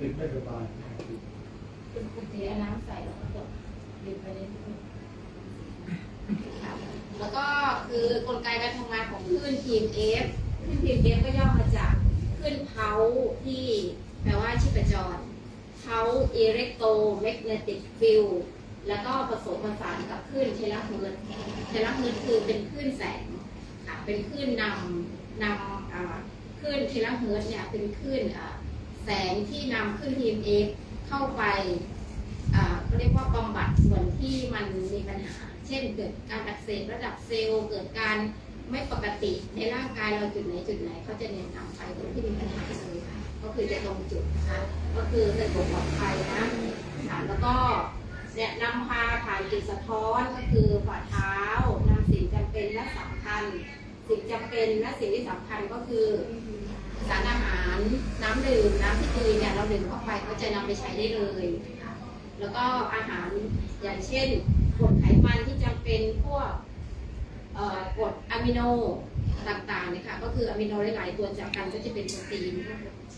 เด็กไม่สบายคุณคุณเทน้ำใส่แล้วก็กดดื่มไปเรื่อยๆค่ะแล้วก็คือกลไกการทำงานของคลื่น TMF คลื่น TMF ก็ย่อมาจากคลื่นเผาที่แปลว่าชีพจรเผา electromagnetic field แล้วก็ผสมผสานกับคลื่นเทเลเฮิร์ตเทเลเฮิร์ตคือเป็นคลื่นแสงค่ะเป็นคลื่นนำนำคลื่นเทเลเฮิร์ตเนี่ยเป็นคลื่นอ่า แสงที่นำคลื่น TMF เข้าไปอ่าเรียกว่าบำบัดส่วนที่มันมีปัญหา เช่นเกิดการอักเสบระดับเซลล์ เกิดการไม่ปกติในร่างกายเราจุดไหนจุดไหนเขาจะเน้นนำไปตรงที่มีปัญหาเลยค่ะก็คือจะตรงจุดนะคะก็คือสะดวกปลอดภัยนะค่ะแล้วก็เนี่ยนำพาผ่านจุดสะท้อนก็คือฝ่าเท้านำสิ่งจำเป็นและสำคัญ สิ่งจำเป็นและสิ่งที่สำคัญก็คือ สารอาหาร น้ำดื่มน้ำที่ดีเนี่ยเราดื่มเข้าไปก็จะนำไปใช้ได้เลยค่ะแล้วก็อาหารอย่างเช่นกรดไขมันที่จำเป็นพวกเอ่อกรดอะมิโนต่างๆเนี่ยค่ะก็คืออะมิโนหลายๆตัวจากกันก็จะเป็นโปรตีน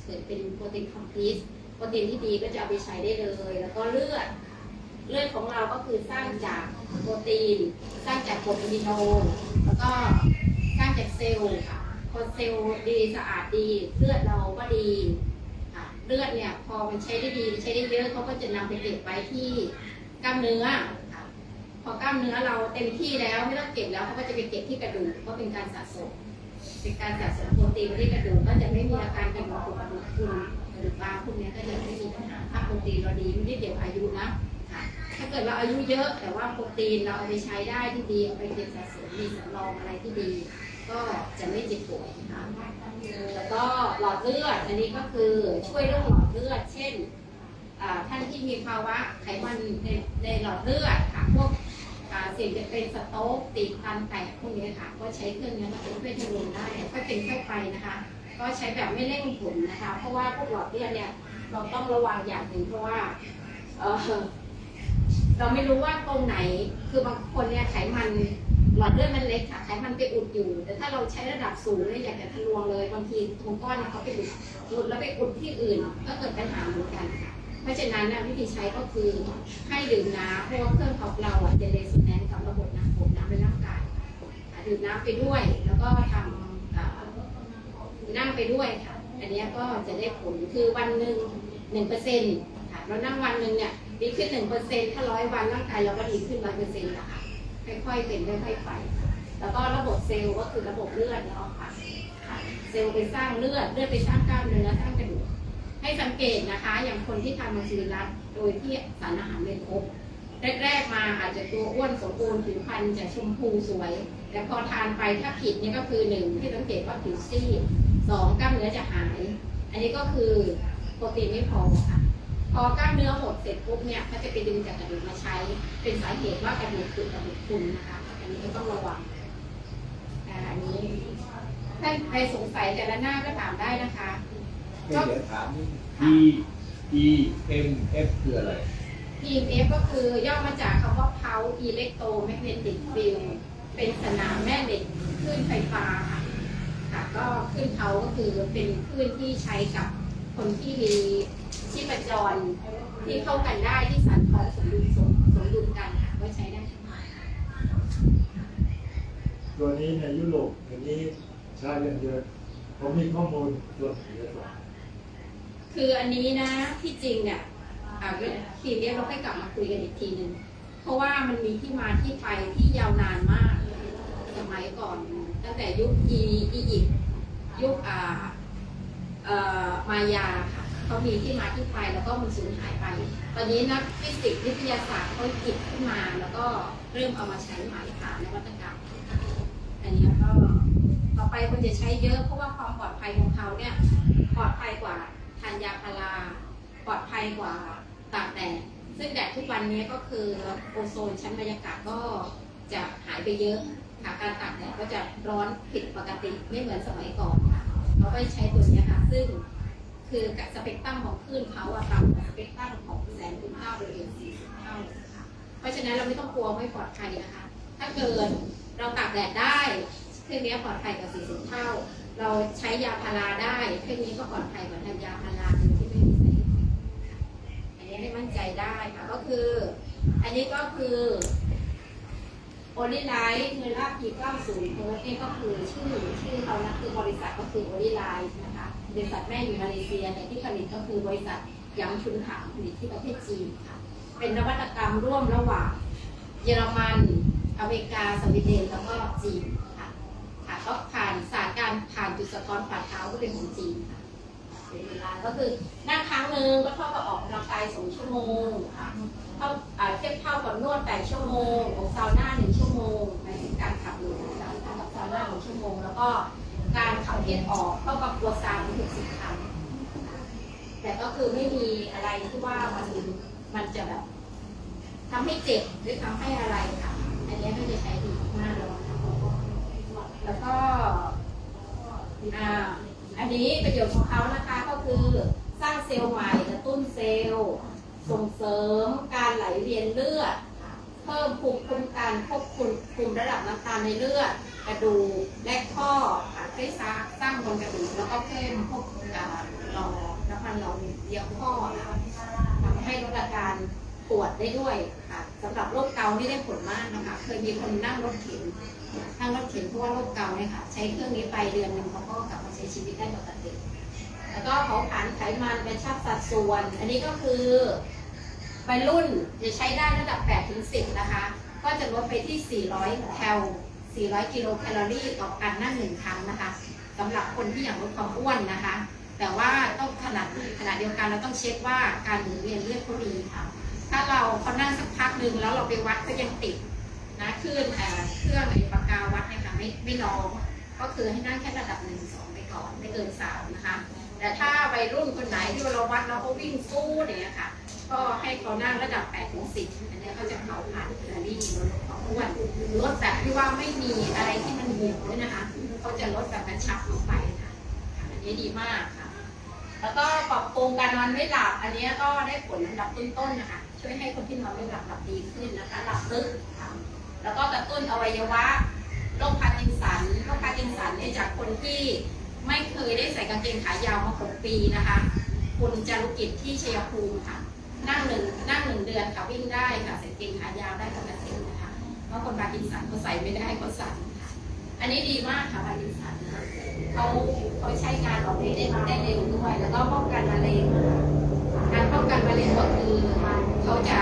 เกิดเป็นโปรตีนคอมพลีทโปรตีนที่ดีก็จะเอาไปใช้ได้เลย แล้วก็เลือดเลือดของเราก็คือสร้างจากโปรตีน สร้างจากกรดอะมิโน แล้วก็สร้างจากเซลล์ค่ะ พอเซลล์ดีสะอาดดีเลือดเราก็ดีค่ะเลือดเนี่ยพอมันใช้ได้ดีใช้ได้เยอะเขาก็จะนำไปเก็บไว้ที่กล้ามเนื้อค่ะพอกล้ามเนื้อเราเต็มที่แล้วไม่ต้องเก็บแล้วเขาก็จะไปเก็บที่กระดูกก็เป็นการสะสมเป็นการสะสมโปรตีนที่กระดูกก็จะไม่มีอาการกระดูกผุกระดูกพรุนกระดูกบางพวกนี้ก็จะไม่มีปัญหาถ้าโปรตีนเราดีไม่ได้เกี่ยวกับอายุนะค่ะถ้าเกิดเราอายุเยอะแต่ว่าโปรตีนเราเอาไปใช้ได้ที่ดีเอาไปเก็บสะสมมีสำรองอะไรที่ดี ก็จะไม่เจ็บป่วยนะคะแล้วก็หลอดเลือดอันนี้ก็คือช่วยเรื่องหลอดเลือด เช่นท่านที่มีภาวะไขมันในในหลอดเลือดค่ะพวกสิ่งจะเป็นสโต๊กตีบตันแตกพวกนี้ค่ะ ก็ใช้เครื่องนี้มาเป็นเพื่อจะลงได้ค่อยเป็นค่อยไปนะคะ ก็ใช้แบบไม่เร่งผลนะคะ เพราะว่าพวกหลอดเลือดเนี่ยเราต้องระวังอย่างหนึ่งเพราะว่าเเราไม่รู้ว่าตรงไหนคือบางคนเนี่ยไขมัน หลอดเลือดมันเล็กค่ะไขมันไปอุดอยู่ แต่ถ้าเราใช้ระดับสูงเนี่ยอยากจะทะลวงเลยบางทีตรงก้อนเนี่ยเขาไปอุดอุดแล้วไปอุดที่อื่น ก็เกิดปัญหาเหมือนกันค่ะเพราะฉะนั้นนะวิธีใช้ก็คือให้ดื่มน้ำเพราะว่าเครื่องของเราอะจะเรสแนนกับระบบน้ำผมน้ำในร่างกายดื่มน้ำไปด้วย แล้วก็ทำนั่งไปด้วยค่ะ อันนี้ก็จะได้ผลคือวันหนึ่งหนึ่งเปอร์เซ็นต์ค่ะเรานั่งวันหนึ่งเนี่ยดีขึ้นหนึ่งเปอร์เซ็นต์ถ้าร้อยวันร่างกายเราก็ดีขึ้นร้อยเปอร์เซ็นต์นะคะ ค่อยๆเป็นค่อยๆไป แล้วก็ระบบเซลล์ก็คือระบบเลือดเนาะค่ะเซลล์ไปสร้างเลือดเลือดไปสร้างกล้ามเนื้อสร้างกระดูกให้สังเกตนะคะ อย่างคนที่ทานมังสวิรัตโดยที่สารอาหารไม่ครบแรกๆมาอาจจะตัวอ้วนสมบูรณ์ผิวพรรณจะชมพูสวย แต่พอทานไปถ้าผิดนี่ก็คือหนึ่งที่สังเกตว่าผิวซีดสองกล้ามเนื้อจะหาย อันนี้ก็คือโปรตีนไม่พอค่ะ พอกล้ามเนื้อหมดเสร็จปุ๊บเนี่ยเขาจะไปดึงจากกระดูกมาใช้ เป็นสาเหตุว่ากระดูกคือกระดูกพรุนนะคะอันนี้ก็ต้องระวังอ่าอันนี้ถ้าใครสงสัยแต่ละหน้าก็ถามได้นะคะเดี๋ยวถาม E E M F คืออะไร PMF ก็คือย่อมาจากคำว่า Pulse Electromagnetic Field เป็นสนามแม่เหล็กคลื่นไฟฟ้าค่ะค่ะ ก็คลื่นเขาก็คือเป็นคลื่นที่ใช้กับคนที่มี ชีพจรที่เข้ากันได้ที่สันทองสมดุลสมสมดุลกันค่ะก็ใช้ได้ทั้งหมดตัวนี้ในยุโรปตัวนี้ใช้กันเยอะผมมีข้อมูลส่วนเยอะกว่าคืออันนี้นะที่จริงเนี่ยอ่าเรื่องทีมเนี้ยเราค่อยกลับมาคุยกันอีกทีหนึ่งเพราะว่ามันมีที่มาที่ไปที่ยาวนานมากสมัยก่อน ตั้งแต่ยุคอีอียิปต์ยุคอ่าเอ่อมายาค่ะ เขามีที่มาที่ไปแล้วก็มันสูญหายไป ตอนนี้นักฟิสิกส์วิทยาศาสตร์เขาหยิบขึ้นมา แล้วก็เริ่มเอามาใช้ใหม่ค่ะนวัตกรรมอันนี้ก็ต่อไปคนจะใช้เยอะเพราะว่าความปลอดภัยของเขาเนี่ยปลอดภัยกว่าทานยาพาราปลอดภัยกว่าตากแดดซึ่งแดดทุกวันนี้ก็คือโอโซนชั้นบรรยากาศก็จะหายไปเยอะค่ะการตากแดดก็จะร้อนผิดปกติไม่เหมือนสมัยก่อนค่ะเขาก็ใช้ตัวนี้ค่ะซึ่ง คือกับสเปกตรัมของคลื่นเขาอะต่ำกว่าสเปกตรัมของแสงคุณเก้ารือเอ็นสี่เท่าเลยค่ะเพราะฉะนั้นเราไม่ต้องกลัวไม่ปลอดภัยนะคะ ถ้าเกิดเราตากแดดได้เครื่องนี้ปลอดภัยกว่าสีสิบเท่า เราใช้ยาพาราได้เครื่องนี้ก็ปลอดภัยกว่าทางยาพาราที่ไม่มีสารอันนี้ให้มั่นใจได้ค่ะก็คือ อันนี้ก็คือ โอลิไลท์เงินราพี90เฮิร์ตนี่ก็คือชื่อชื่อเขานะคือบริษัทก็คือโอลิไลท์นะคะบริษัทแม่อยู่มาเลเซียแต่ที่ผลิตก็คือบริษัทยางชุนหางผลิตที่ประเทศจีนค่ะ เป็นนวัตกรรมร่วมระหว่าง เยอรมันอเมริกาสวีเดนแล้วก็จีนค่ะค่ะก็ผ่านศาสตร์การผ่านจุดสะท้อนฝ่าเท้าก็เป็นของจีนค่ะเป็นเวลาก็คือนั่งครั้งหนึ่งก็เท่ากับออกกำลังกายสองชั่วโมงค่ะ ท่าเทียบเท่ากับนวดแปดชั่วโมงของซาวน่าหนึ่งชั่วโมงหมายถึงการขับลมนะคะเท่ากับซาวน่าหนึ่งชั่วโมง แล้วก็การขับเห็ดออกเท่ากับตัวซาวถึงหกสิบครั้งแต่ก็คือไม่มีอะไรที่ว่ามันมันจะแบบทำให้เจ็บหรือทำให้อะไรค่ะ อันนี้ก็จะใช้ดีมากเลยแล้วก็อ่าอันนี้ประโยชน์ของเขานะคะก็คือสร้างเซลล์ใหม่กระตุ้นเซลล์ ส่งเสริมการไหลเวียนเลือดเพิ่มภูมิคุ้มกันควบคุมคุมระดับน้ำตาลในเลือด กระดูกและข้อค่ะให้สร้างสร้างบนกระดูกแล้วก็เพิ่มพวกอ่าหล่อน้ำมันหล่อเลี้ยงข้อนะคะทำให้ลดอาการปวดได้ด้วยค่ะสำหรับโรคเกาต์นี่ได้ผลมากนะคะเคยมีคนนั่งรถเข็นนั่งรถเข็นเพราะว่าโรคเกาต์เนี่ยค่ะใช้เครื่องนี้ไปเดือนหนึ่งเขาก็กลับมาใช้ชีวิตได้ปกติ แล้วก็เผาผลาญไขมันกระชับสัดส่วน อันนี้ก็คือวัยรุ่นจะใช้ได้ระดับ8ถึง10 นะคะ ก็จะลดไปที่ 400 แคล 400 กิโลแคลอรี่ต่อการนั่งหนึ่งครั้งนะคะสำหรับคนที่อยากลดความอ้วนนะคะ แต่ว่าต้องขนาดขนาดเดียวกันเราต้องเช็คว่าการหมุนเวียนเลือดเขาดีค่ะ ถ้าเราเขานั่งสักพักหนึ่งแล้วเราไปวัดก็ยังติดนะคลื่นเอ่อเครื่องไอปากกาวัดเนี่ยค่ะไม่ไม่ร้องก็คือให้นั่งแค่ระดับหนึ่งสองไปก่อนไม่เกินสามนะคะ แต่ถ้าวัยรุ่นคนไหนที่เราวัดแล้วเขาวิ่งสู้อย่างเงี้ยค่ะ ก็ให้เขานั่งระดับ8ถึง10อันนี้เขาจะเผาผ่านแคลอรี่ลดความอ้วนลดแบบที่ว่าไม่มีอะไรที่มันเหนียวด้วยนะคะเขาจะลดแบบกระชับลงไปค่ะอันนี้ดีมากค่ะ แล้วก็ปรับปรุงการนอนไม่หลับ อันนี้ก็ได้ผลอันดับต้นๆนะคะช่วยให้คนที่นอนไม่หลับหลับดีขึ้นนะคะ หลับลึกค่ะแล้วก็กระตุ้นอวัยวะโรคพาร์กินสันโรคพาร์กินสันเนี่ยจากคนที่ ไม่เคยได้ใส่กางเกงขายาวมาหกปีนะคะ คุณจารุกิจที่ชัยภูมิค่ะ นั่งหนึ่งนั่งหนึ่งเดือนค่ะวิ่งได้ค่ะใส่กางเกงขายาวได้ปกตินะคะเพราะคนพากินสันเขาใส่ไม่ได้เขาสั่นค่ะอันนี้ดีมากค่ะพากินสันนเขาเขาใช้งานออกได้ได้เร็วด้วย แล้วก็ป้องกันมะเร็งการป้องกันมะเร็งก็คือเขาจะ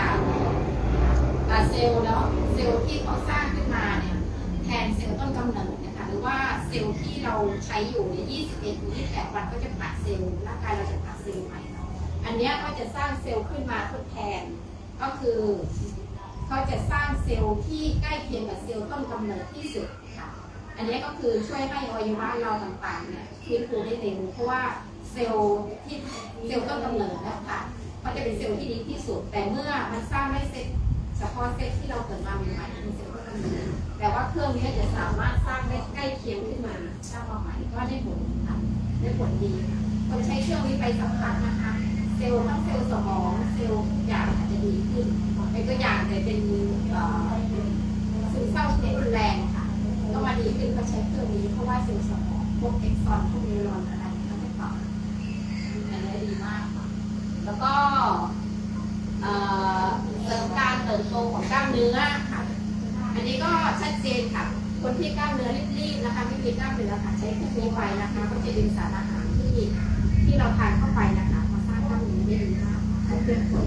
เซลล์แล้วเซลล์ที่เขาสร้างขึ้นมาเนี่ยแทนเซลล์ต้นกำเนิด ว่าเซลล์ที่เราใช้อยู่ในย21ถึง28วันก็จะผลัดเซลล์ร่างกายเราจะผลัดเซลล์ใหม่เนาะอันนี้ก็จะสร้างเซลล์ขึ้นมาทดแทน ก็คือเขาจะสร้างเซลล์ที่ใกล้เคียงกับเซลล์ต้นกำเนิดที่สุดค่ะ อันนี้ก็คือช่วยให้อวัยวะเราต่างๆเนี่ยฟื้นฟูได้เร็วเพราะว่าเซลล์ที่เซลล์ต้นกำเนิดนะคะเขาจะเป็นเซลล์ที่ดีที่สุด แต่เมื่อมันสร้างไม่เสร็จเฉพาะเซลล์ที่เราเกิดมาใหม่ๆเป็นเซลล์ แต่ว่าเครื่องนี้จะสามารถสร้างได้ใกล้เคียงขึ้นมาสร้างมาใหม่ก็ได้ผลค่ะได้ผลดีค่ะคนใช้เครื่องนี้ไปสักพักนะคะ เซลล์ทั้งเซลล์สมอง เซลล์อย่างอาจจะดีขึ้นเป็นตัวอย่างแต่เป็นเอ่อซึมเศร้าชนิดรุนแรงค่ะก็มาดีขึ้นก็ใช้เครื่องนี้เพราะว่าเซลล์สมองพวกเอ็กซอนพวกนิวรอนอะไรเขาจะปรับอันนี้ดีมากค่ะแล้วก็เอ่อเสริมการเติบโตของกล้ามเนื้อค่ะ อันนี้ก็ชัดเจนค่ะ คนที่กล้ามเนื้อรีบๆนะคะไม่มีกล้ามเนื้อค่ะใช้เครื่องนี้ไปนะคะก็จะดึงสารอาหารที่ที่เราทานเข้าไปนะคะมาสร้างกล้ามเนื้อได้ดีมากค่ะเป็นผล